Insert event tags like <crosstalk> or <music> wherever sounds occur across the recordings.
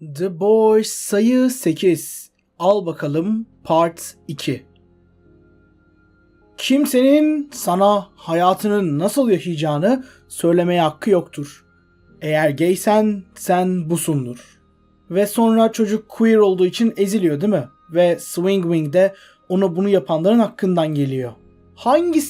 The Boys sayı 8. Al bakalım part 2. Kimsenin sana hayatını nasıl yaşayacağını söylemeye hakkı yoktur. Eğer gaysen sen busundur. Ve sonra çocuk queer olduğu için eziliyor değil mi? Ve Swing Wing de ona bunu yapanların hakkından geliyor. Hangi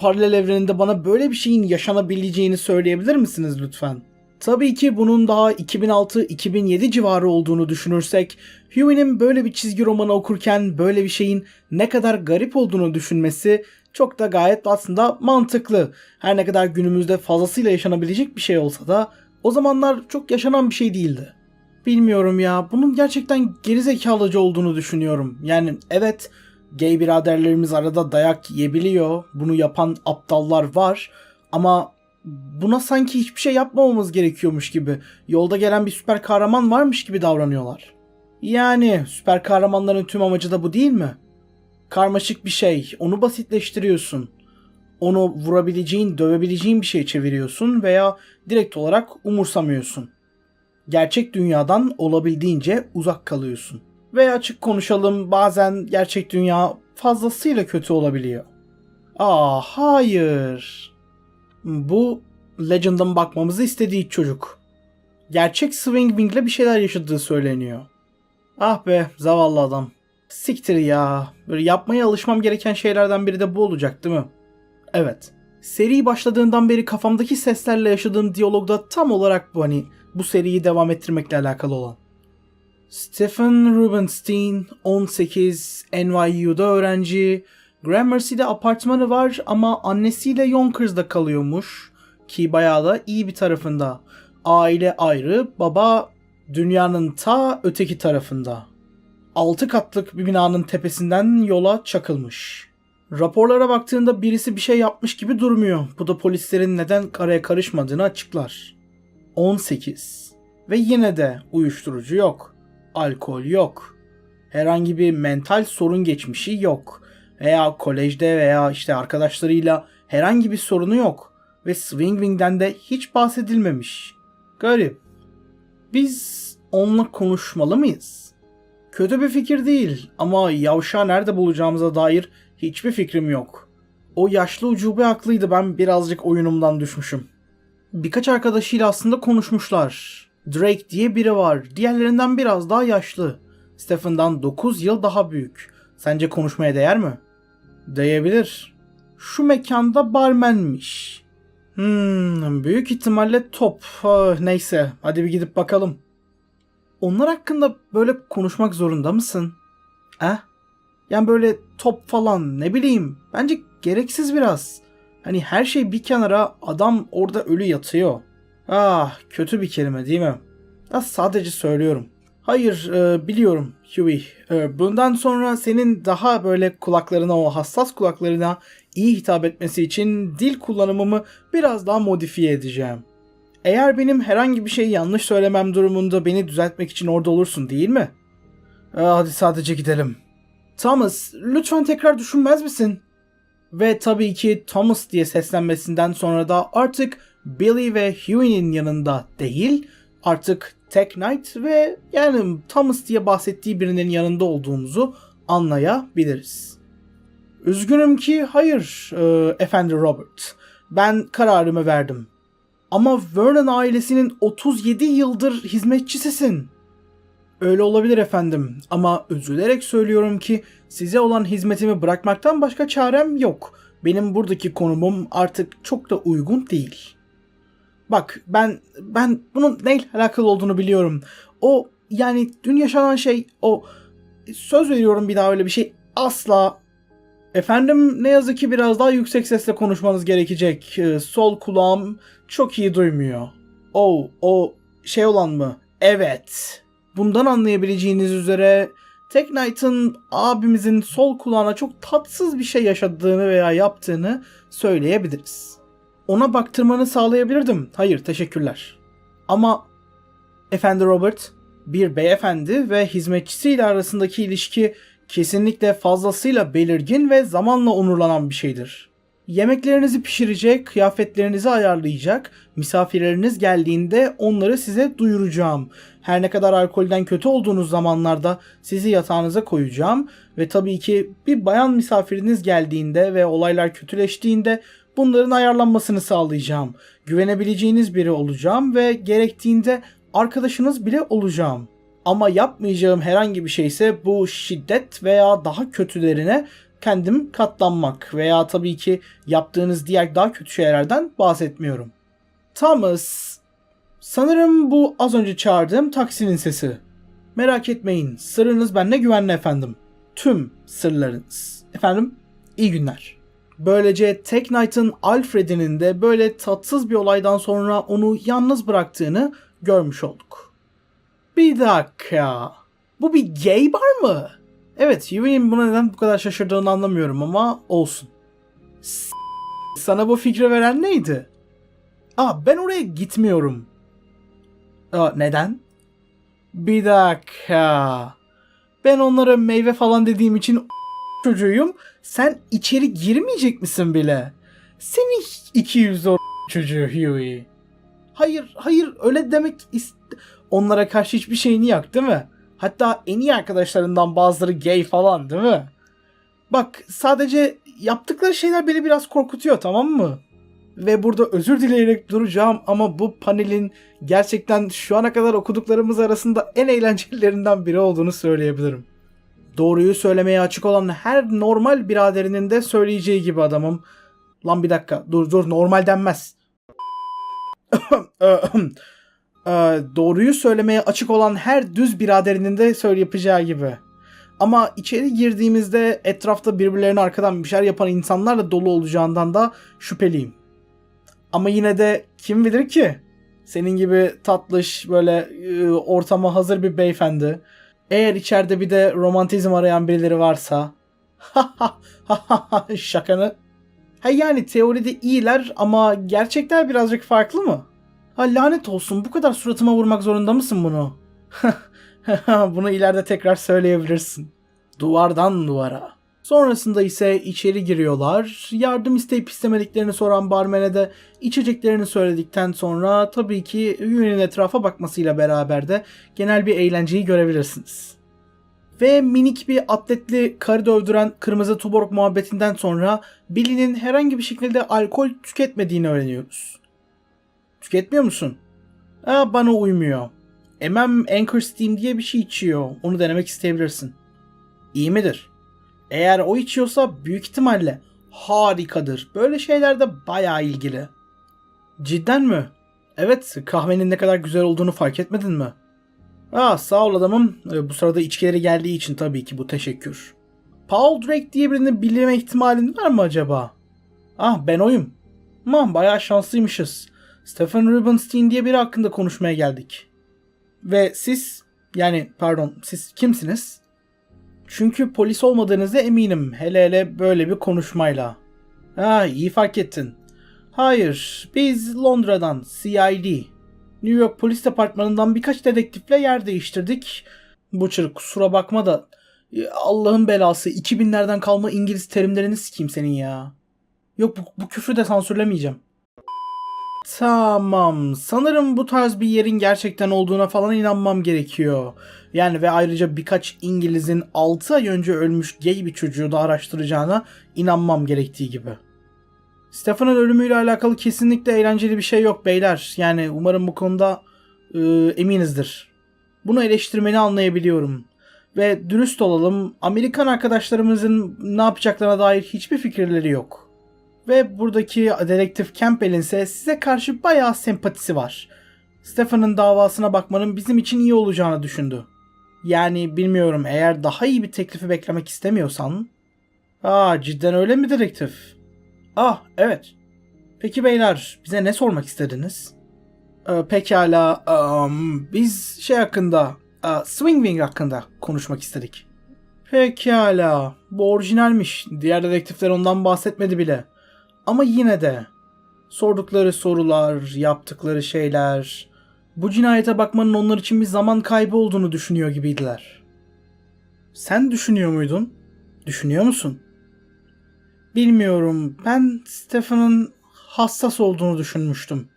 paralel evreninde bana böyle bir şeyin yaşanabileceğini söyleyebilir misiniz lütfen? Tabii ki bunun daha 2006-2007 civarı olduğunu düşünürsek, Huey'nin böyle bir çizgi romanı okurken böyle bir şeyin ne kadar garip olduğunu düşünmesi çok da gayet aslında mantıklı. Her ne kadar günümüzde fazlasıyla yaşanabilecek bir şey olsa da o zamanlar çok yaşanan bir şey değildi. Bilmiyorum ya. Bunun gerçekten gerizekalıcı olduğunu düşünüyorum. Yani evet gay biraderlerimiz arada dayak yiyebiliyor. Bunu yapan aptallar var. Ama buna sanki hiçbir şey yapmamamız gerekiyormuş gibi. Yolda gelen bir süper kahraman varmış gibi davranıyorlar. Yani süper kahramanların tüm amacı da bu değil mi? Karmaşık bir şey. Onu basitleştiriyorsun. Onu vurabileceğin, dövebileceğin bir şey çeviriyorsun veya direkt olarak umursamıyorsun gerçek dünyadan olabildiğince uzak kalıyorsun. Ve açık konuşalım bazen gerçek dünya fazlasıyla kötü olabiliyor. Aa hayır. Bu Legend'ın bakmamızı istediği çocuk. Gerçek Swing Wing'le bir şeyler yaşadığı söyleniyor. Ah be zavallı adam. Siktir ya. Böyle yapmaya alışmam gereken şeylerden biri de bu olacak değil mi? Evet. Seri başladığından beri kafamdaki seslerle yaşadığım diyalogda tam olarak bu hani bu seriyi devam ettirmekle alakalı olan. Stephen Rubenstein 18 NYU'da öğrenci. Gramercy'de apartmanı var ama annesiyle Yonkers'da kalıyormuş. Ki bayağı da iyi bir tarafında. Aile ayrı, baba dünyanın ta öteki tarafında. 6 katlık bir binanın tepesinden yola çakılmış. Raporlara baktığında birisi bir şey yapmış gibi durmuyor. Bu da polislerin neden araya karışmadığını açıklar. 18. Ve yine de uyuşturucu yok. Alkol yok. Herhangi bir mental sorun geçmişi yok. Veya kolejde veya işte arkadaşlarıyla herhangi bir sorunu yok. Ve Swing Wing'den de hiç bahsedilmemiş. Garip. Biz onunla konuşmalı mıyız? Kötü bir fikir değil ama yavşağı nerede bulacağımıza dair hiçbir fikrim yok. O yaşlı ucube haklıydı ben birazcık oyunumdan düşmüşüm. Birkaç arkadaşıyla aslında konuşmuşlar. Drake diye biri var. Diğerlerinden biraz daha yaşlı. Stephen'dan 9 yıl daha büyük. Sence konuşmaya değer mi? Değebilir. Şu mekanda barmenmiş. Hmm, büyük ihtimalle top. Ah, neyse, hadi bir gidip bakalım. Onlar hakkında böyle konuşmak zorunda mısın? Eh? Yani böyle top falan ne bileyim. Bence gereksiz biraz. Hani her şey bir kenara adam orada ölü yatıyor. Ah kötü bir kelime değil mi? Ya sadece söylüyorum. Hayır e, biliyorum Huey. E, bundan sonra senin daha böyle kulaklarına o hassas kulaklarına iyi hitap etmesi için dil kullanımımı biraz daha modifiye edeceğim. Eğer benim herhangi bir şey yanlış söylemem durumunda beni düzeltmek için orada olursun değil mi? E, hadi sadece gidelim. Thomas lütfen tekrar düşünmez misin? Ve tabii ki Thomas diye seslenmesinden sonra da artık Billy ve Huey'nin yanında değil, artık Tech Knight ve yani Thomas diye bahsettiği birinin yanında olduğumuzu anlayabiliriz. Üzgünüm ki hayır e, efendi Robert. Ben kararımı verdim. Ama Vernon ailesinin 37 yıldır hizmetçisisin. Öyle olabilir efendim ama üzülerek söylüyorum ki size olan hizmetimi bırakmaktan başka çarem yok. Benim buradaki konumum artık çok da uygun değil. Bak ben ben bunun neyle alakalı olduğunu biliyorum. O yani dün yaşanan şey o söz veriyorum bir daha öyle bir şey asla Efendim ne yazık ki biraz daha yüksek sesle konuşmanız gerekecek. Ee, sol kulağım çok iyi duymuyor. O o şey olan mı? Evet. Bundan anlayabileceğiniz üzere Tek Knight'ın abimizin sol kulağına çok tatsız bir şey yaşadığını veya yaptığını söyleyebiliriz. Ona baktırmanı sağlayabilirdim. Hayır, teşekkürler. Ama Efendi Robert, bir beyefendi ve hizmetçisiyle arasındaki ilişki kesinlikle fazlasıyla belirgin ve zamanla onurlanan bir şeydir. Yemeklerinizi pişirecek, kıyafetlerinizi ayarlayacak, misafirleriniz geldiğinde onları size duyuracağım. Her ne kadar alkolden kötü olduğunuz zamanlarda sizi yatağınıza koyacağım ve tabii ki bir bayan misafiriniz geldiğinde ve olaylar kötüleştiğinde bunların ayarlanmasını sağlayacağım. Güvenebileceğiniz biri olacağım ve gerektiğinde arkadaşınız bile olacağım. Ama yapmayacağım herhangi bir şeyse bu şiddet veya daha kötülerine kendim katlanmak veya tabii ki yaptığınız diğer daha kötü şeylerden bahsetmiyorum. Thomas, sanırım bu az önce çağırdığım taksinin sesi. Merak etmeyin, sırrınız bende güvenli efendim. Tüm sırlarınız. Efendim, iyi günler. Böylece Tek Knight'ın Alfred'inin de böyle tatsız bir olaydan sonra onu yalnız bıraktığını görmüş olduk. Bir dakika. Bu bir gay bar mı? Evet, Huey'in buna neden bu kadar şaşırdığını anlamıyorum ama olsun. S- Sana bu fikri veren neydi? Aa, ben oraya gitmiyorum. Aa, neden? Bir dakika. Ben onlara meyve falan dediğim için çocuğuyum. Sen içeri girmeyecek misin bile? Seni 200 o çocuğu Huey. Hayır, hayır öyle demek ist- Onlara karşı hiçbir şeyini yok değil mi? Hatta en iyi arkadaşlarından bazıları gay falan değil mi? Bak sadece yaptıkları şeyler beni biraz korkutuyor tamam mı? Ve burada özür dileyerek duracağım ama bu panelin gerçekten şu ana kadar okuduklarımız arasında en eğlencelilerinden biri olduğunu söyleyebilirim. Doğruyu söylemeye açık olan her normal biraderinin de söyleyeceği gibi adamım. Lan bir dakika dur dur normal denmez. <coughs> Ee, doğruyu söylemeye açık olan her düz biraderinin de söyle yapacağı gibi. Ama içeri girdiğimizde etrafta birbirlerine arkadan bir şeyler yapan insanlarla dolu olacağından da şüpheliyim. Ama yine de kim bilir ki? Senin gibi tatlış böyle e, ortama hazır bir beyefendi. Eğer içeride bir de romantizm arayan birileri varsa. <laughs> Şakanı. Ha yani teoride iyiler ama gerçekler birazcık farklı mı? Ha lanet olsun bu kadar suratıma vurmak zorunda mısın bunu? <laughs> bunu ileride tekrar söyleyebilirsin. Duvardan duvara. Sonrasında ise içeri giriyorlar. Yardım isteyip istemediklerini soran barmene de içeceklerini söyledikten sonra tabii ki Yu'nun etrafa bakmasıyla beraber de genel bir eğlenceyi görebilirsiniz. Ve minik bir atletli karı dövdüren kırmızı tuborg muhabbetinden sonra Billy'nin herhangi bir şekilde alkol tüketmediğini öğreniyoruz. Tüketmiyor musun? Aa, bana uymuyor. Emem Anchor Steam diye bir şey içiyor. Onu denemek isteyebilirsin. İyi midir? Eğer o içiyorsa büyük ihtimalle harikadır. Böyle şeylerde bayağı ilgili. Cidden mi? Evet, kahvenin ne kadar güzel olduğunu fark etmedin mi? Aa, sağ ol adamım. Ee, Bu sırada içkileri geldiği için tabii ki bu teşekkür. Paul Drake diye birini bilme ihtimalin var mı acaba? Ah ben oyum. Aman bayağı şanslıymışız. Stephen Rubenstein diye biri hakkında konuşmaya geldik. Ve siz, yani pardon siz kimsiniz? Çünkü polis olmadığınıza eminim. Hele hele böyle bir konuşmayla. Ha iyi fark ettin. Hayır, biz Londra'dan CID. New York Polis Departmanı'ndan birkaç dedektifle yer değiştirdik. Butcher kusura bakma da e, Allah'ın belası 2000'lerden kalma İngiliz terimlerini sikeyim senin ya. Yok bu, bu küfrü de sansürlemeyeceğim. Tamam. Sanırım bu tarz bir yerin gerçekten olduğuna falan inanmam gerekiyor. Yani ve ayrıca birkaç İngiliz'in 6 ay önce ölmüş gay bir çocuğu da araştıracağına inanmam gerektiği gibi. Stefan'ın ölümüyle alakalı kesinlikle eğlenceli bir şey yok beyler. Yani umarım bu konuda e, eminizdir. Bunu eleştirmeni anlayabiliyorum. Ve dürüst olalım, Amerikan arkadaşlarımızın ne yapacaklarına dair hiçbir fikirleri yok. Ve buradaki dedektif Campbell'in ise size karşı bayağı sempatisi var. Stefan'ın davasına bakmanın bizim için iyi olacağını düşündü. Yani bilmiyorum eğer daha iyi bir teklifi beklemek istemiyorsan... Aa cidden öyle mi dedektif? Ah evet. Peki beyler bize ne sormak istediniz? Ee, pekala um, biz şey hakkında uh, Swing Wing hakkında konuşmak istedik. Pekala bu orijinalmiş. Diğer dedektifler ondan bahsetmedi bile. Ama yine de sordukları sorular, yaptıkları şeyler bu cinayete bakmanın onlar için bir zaman kaybı olduğunu düşünüyor gibiydiler. Sen düşünüyor muydun? Düşünüyor musun? Bilmiyorum. Ben Stefan'ın hassas olduğunu düşünmüştüm.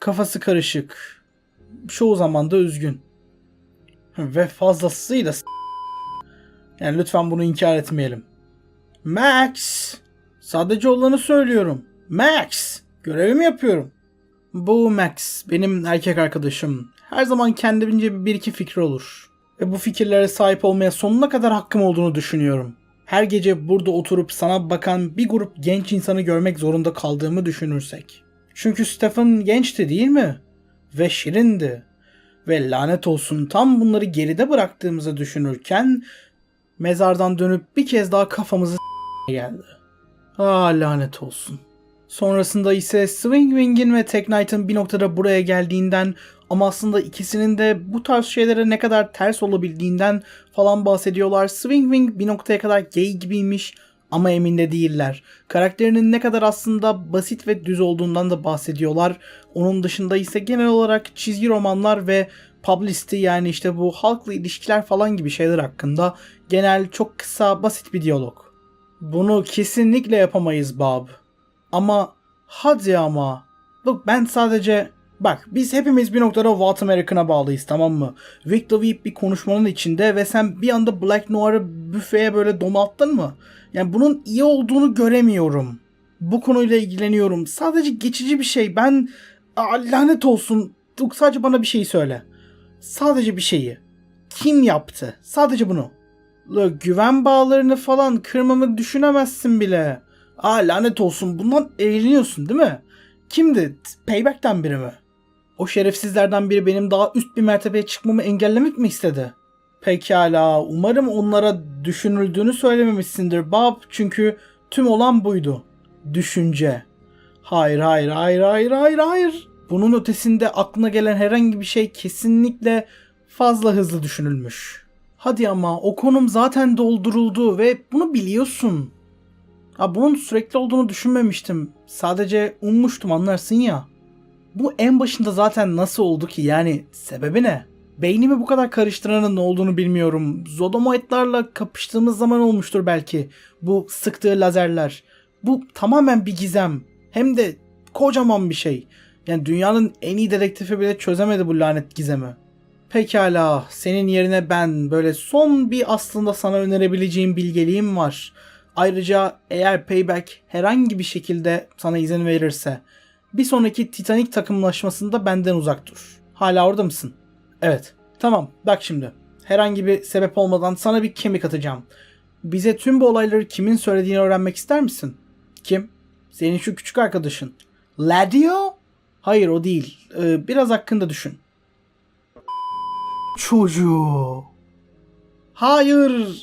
Kafası karışık. Çoğu zaman da üzgün. Ve fazlasıyla Yani lütfen bunu inkar etmeyelim. Max! Sadece olanı söylüyorum. Max! Görevimi yapıyorum. Bu Max, benim erkek arkadaşım. Her zaman kendimce bir iki fikri olur. Ve bu fikirlere sahip olmaya sonuna kadar hakkım olduğunu düşünüyorum. Her gece burada oturup sana bakan bir grup genç insanı görmek zorunda kaldığımı düşünürsek. Çünkü Stefan gençti değil mi? Ve şirindi. Ve lanet olsun tam bunları geride bıraktığımızı düşünürken mezardan dönüp bir kez daha kafamızı geldi. Ah lanet olsun. Sonrasında ise Swing Wing'in ve Tek Knight'ın bir noktada buraya geldiğinden ama aslında ikisinin de bu tarz şeylere ne kadar ters olabildiğinden falan bahsediyorlar. Swing Wing bir noktaya kadar gay gibiymiş ama emin de değiller. Karakterinin ne kadar aslında basit ve düz olduğundan da bahsediyorlar. Onun dışında ise genel olarak çizgi romanlar ve publicity yani işte bu halkla ilişkiler falan gibi şeyler hakkında genel çok kısa basit bir diyalog. Bunu kesinlikle yapamayız Bob. Ama hadi ama. Bak ben sadece Bak biz hepimiz bir noktada What American'a bağlıyız tamam mı? Victor Veep bir konuşmanın içinde ve sen bir anda Black Noir'ı büfeye böyle domalttın mı? Yani bunun iyi olduğunu göremiyorum. Bu konuyla ilgileniyorum. Sadece geçici bir şey. Ben Aa, lanet olsun. Sadece bana bir şey söyle. Sadece bir şeyi. Kim yaptı? Sadece bunu. Güven bağlarını falan kırmamı düşünemezsin bile. Aa lanet olsun. Bundan eğleniyorsun değil mi? Kimdi? Payback'ten biri mi? O şerefsizlerden biri benim daha üst bir mertebeye çıkmamı engellemek mi istedi? Pekala, umarım onlara düşünüldüğünü söylememişsindir Bob çünkü tüm olan buydu. Düşünce. Hayır, hayır, hayır, hayır, hayır, hayır. Bunun ötesinde aklına gelen herhangi bir şey kesinlikle fazla hızlı düşünülmüş. Hadi ama o konum zaten dolduruldu ve bunu biliyorsun. Ha bunun sürekli olduğunu düşünmemiştim. Sadece ummuştum anlarsın ya. Bu en başında zaten nasıl oldu ki yani sebebi ne? Beynimi bu kadar karıştıranın ne olduğunu bilmiyorum. Zodomoidlarla kapıştığımız zaman olmuştur belki. Bu sıktığı lazerler. Bu tamamen bir gizem. Hem de kocaman bir şey. Yani dünyanın en iyi dedektifi bile çözemedi bu lanet gizemi. Pekala, senin yerine ben böyle son bir aslında sana önerebileceğim bilgeliğim var. Ayrıca eğer Payback herhangi bir şekilde sana izin verirse bir sonraki Titanic takımlaşmasında benden uzak dur. Hala orada mısın? Evet. Tamam. Bak şimdi. Herhangi bir sebep olmadan sana bir kemik atacağım. Bize tüm bu olayları kimin söylediğini öğrenmek ister misin? Kim? Senin şu küçük arkadaşın. Ladio? Hayır o değil. Ee, biraz hakkında düşün. Çocuğu. Hayır.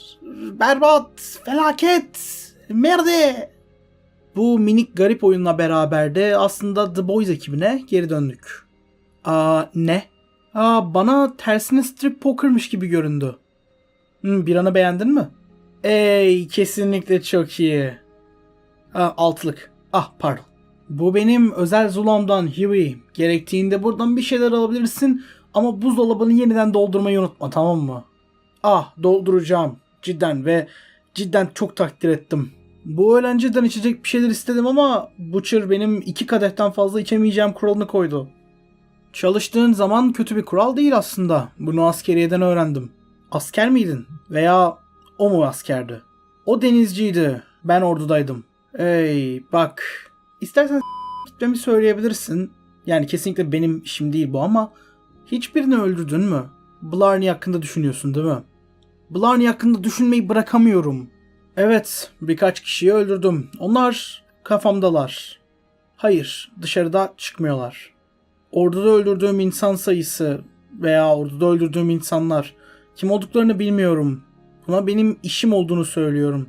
Berbat. Felaket. Merde. Bu minik garip oyunla beraber de aslında The Boys ekibine geri döndük. Aa ne? Aa bana tersine strip pokermış gibi göründü. Hı, bir anı beğendin mi? Ey kesinlikle çok iyi. Aa, altılık. Ah pardon. Bu benim özel zulamdan Huey. Gerektiğinde buradan bir şeyler alabilirsin ama buzdolabını yeniden doldurmayı unutma tamam mı? Ah dolduracağım. Cidden ve cidden çok takdir ettim. Bu öğlenceden içecek bir şeyler istedim ama Butcher benim iki kadehten fazla içemeyeceğim kuralını koydu. Çalıştığın zaman kötü bir kural değil aslında. Bunu askeriyeden öğrendim. Asker miydin? Veya o mu askerdi? O denizciydi. Ben ordudaydım. Ey bak. İstersen gitmemi söyleyebilirsin. Yani kesinlikle benim işim değil bu ama hiçbirini öldürdün mü? Blarney hakkında düşünüyorsun değil mi? Blarney hakkında düşünmeyi bırakamıyorum. Evet, birkaç kişiyi öldürdüm. Onlar kafamdalar. Hayır, dışarıda çıkmıyorlar. Orduda öldürdüğüm insan sayısı veya orduda öldürdüğüm insanlar kim olduklarını bilmiyorum. Buna benim işim olduğunu söylüyorum.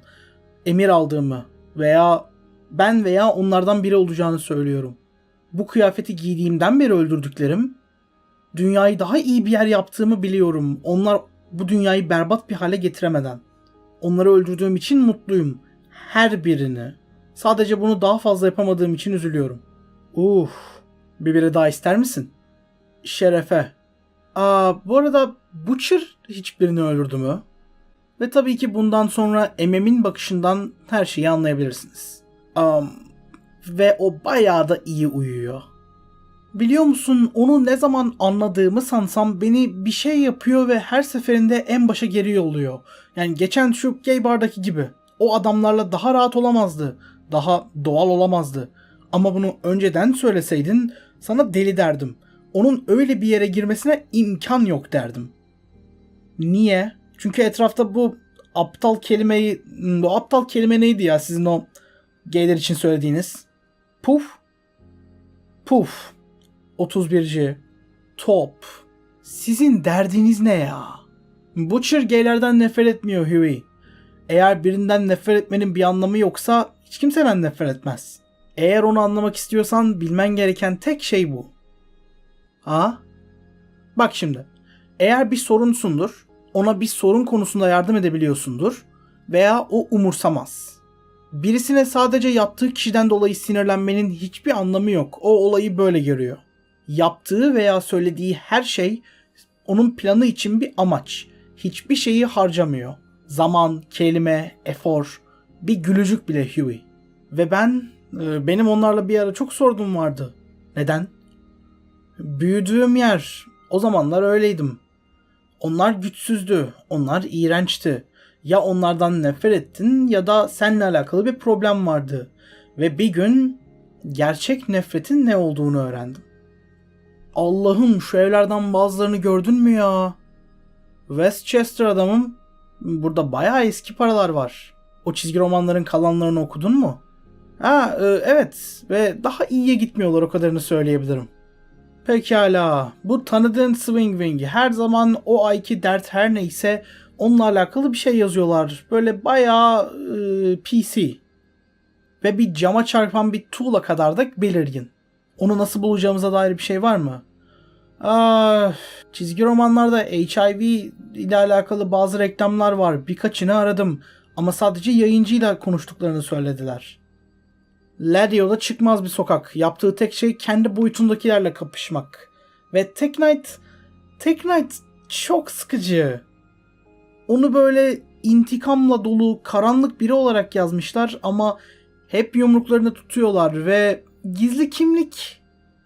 Emir aldığımı veya ben veya onlardan biri olacağını söylüyorum. Bu kıyafeti giydiğimden beri öldürdüklerim dünyayı daha iyi bir yer yaptığımı biliyorum. Onlar bu dünyayı berbat bir hale getiremeden. Onları öldürdüğüm için mutluyum. Her birini. Sadece bunu daha fazla yapamadığım için üzülüyorum. Uh, bir biri daha ister misin? Şerefe. Aa, bu arada Butcher hiçbirini öldürdü mü? Ve tabii ki bundan sonra MM'in bakışından her şeyi anlayabilirsiniz. Am, ve o bayağı da iyi uyuyor. Biliyor musun onu ne zaman anladığımı sansam beni bir şey yapıyor ve her seferinde en başa geri yolluyor. Yani geçen şu gay bardaki gibi. O adamlarla daha rahat olamazdı. Daha doğal olamazdı. Ama bunu önceden söyleseydin sana deli derdim. Onun öyle bir yere girmesine imkan yok derdim. Niye? Çünkü etrafta bu aptal kelimeyi... Bu aptal kelime neydi ya sizin o gayler için söylediğiniz? Puf. Puf. 31'ci. Top. Sizin derdiniz ne ya? Butcher gaylerden nefret etmiyor Huey. Eğer birinden nefret etmenin bir anlamı yoksa hiç kimseden nefret etmez. Eğer onu anlamak istiyorsan bilmen gereken tek şey bu. Ha? Bak şimdi. Eğer bir sorunsundur, ona bir sorun konusunda yardım edebiliyorsundur veya o umursamaz. Birisine sadece yaptığı kişiden dolayı sinirlenmenin hiçbir anlamı yok. O olayı böyle görüyor. Yaptığı veya söylediği her şey onun planı için bir amaç. Hiçbir şeyi harcamıyor. Zaman, kelime, efor, bir gülücük bile Huey. Ve ben, e, benim onlarla bir ara çok sorduğum vardı. Neden? Büyüdüğüm yer, o zamanlar öyleydim. Onlar güçsüzdü, onlar iğrençti. Ya onlardan nefret ettin ya da seninle alakalı bir problem vardı. Ve bir gün gerçek nefretin ne olduğunu öğrendim. Allah'ım şu evlerden bazılarını gördün mü ya? Westchester adamım. Burada bayağı eski paralar var. O çizgi romanların kalanlarını okudun mu? Ha e, evet ve daha iyiye gitmiyorlar o kadarını söyleyebilirim. Pekala. Bu tanıdığın Swing Wing her zaman o ayki dert her neyse onunla alakalı bir şey yazıyorlar. Böyle bayağı e, PC. Ve bir cama çarpan bir tuğla kadar da belirgin. Onu nasıl bulacağımıza dair bir şey var mı? Ah, çizgi romanlarda HIV ile alakalı bazı reklamlar var. Birkaçını aradım. Ama sadece yayıncıyla konuştuklarını söylediler. Ladio'da çıkmaz bir sokak. Yaptığı tek şey kendi boyutundakilerle kapışmak. Ve Tek Knight, Tek Knight çok sıkıcı. Onu böyle intikamla dolu karanlık biri olarak yazmışlar ama hep yumruklarını tutuyorlar ve gizli kimlik.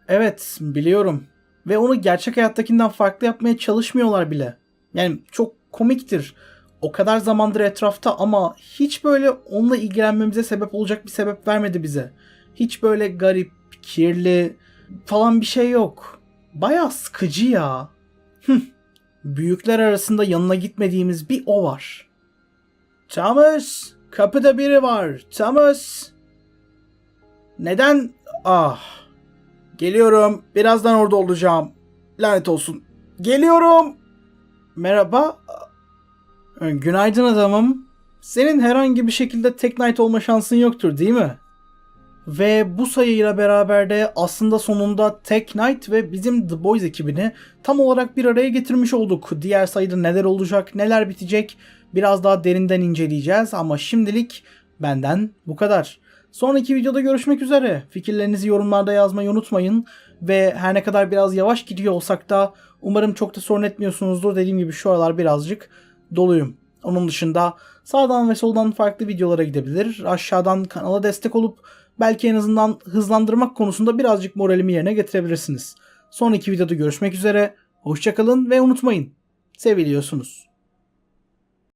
Evet biliyorum. Ve onu gerçek hayattakinden farklı yapmaya çalışmıyorlar bile. Yani çok komiktir. O kadar zamandır etrafta ama hiç böyle onunla ilgilenmemize sebep olacak bir sebep vermedi bize. Hiç böyle garip, kirli falan bir şey yok. Baya sıkıcı ya. Büyükler arasında yanına gitmediğimiz bir o var. Thomas, kapıda biri var. Thomas. Neden? Ah. Geliyorum. Birazdan orada olacağım. Lanet olsun. Geliyorum. Merhaba. Ee, Günaydın adamım. Senin herhangi bir şekilde Tek Knight olma şansın yoktur değil mi? Ve bu sayıyla beraber de aslında sonunda Tek Knight ve bizim The Boys ekibini tam olarak bir araya getirmiş olduk. Diğer sayıda neler olacak, neler bitecek biraz daha derinden inceleyeceğiz ama şimdilik benden bu kadar. Sonraki videoda görüşmek üzere. Fikirlerinizi yorumlarda yazmayı unutmayın. Ve her ne kadar biraz yavaş gidiyor olsak da umarım çok da sorun etmiyorsunuzdur. Dediğim gibi şu aralar birazcık doluyum. Onun dışında sağdan ve soldan farklı videolara gidebilir. Aşağıdan kanala destek olup belki en azından hızlandırmak konusunda birazcık moralimi yerine getirebilirsiniz. Sonraki videoda görüşmek üzere. Hoşçakalın ve unutmayın. Seviliyorsunuz.